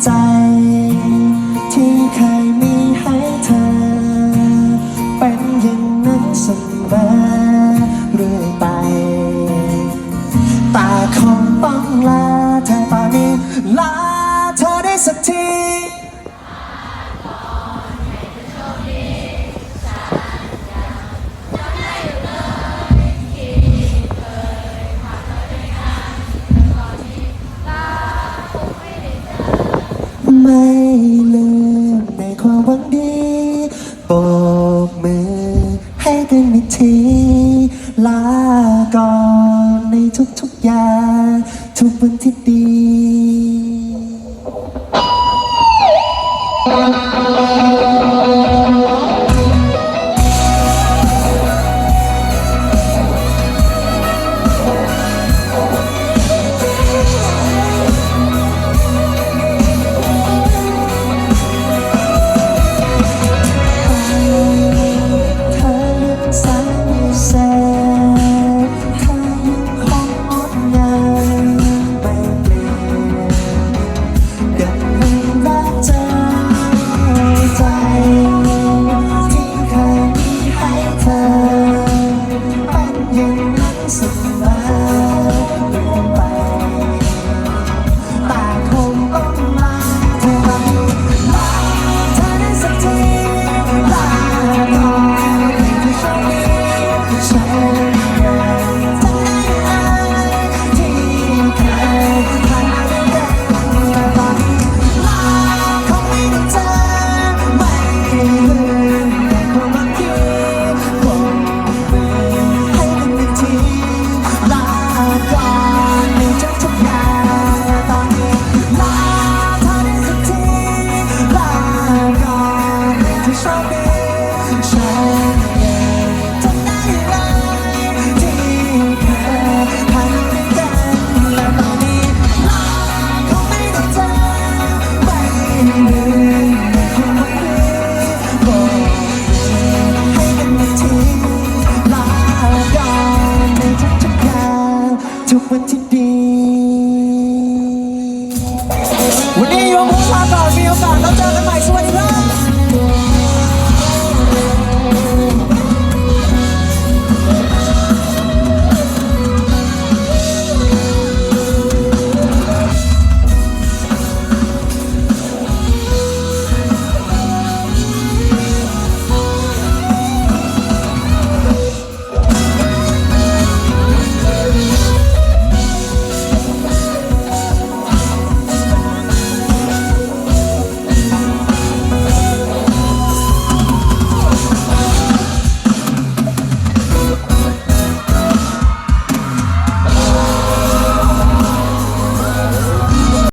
在 ลืมในความหวังดีบอกมือให้กันอีกทีลาก่อนในทุกๆอย่างทุกวันที่ดี too much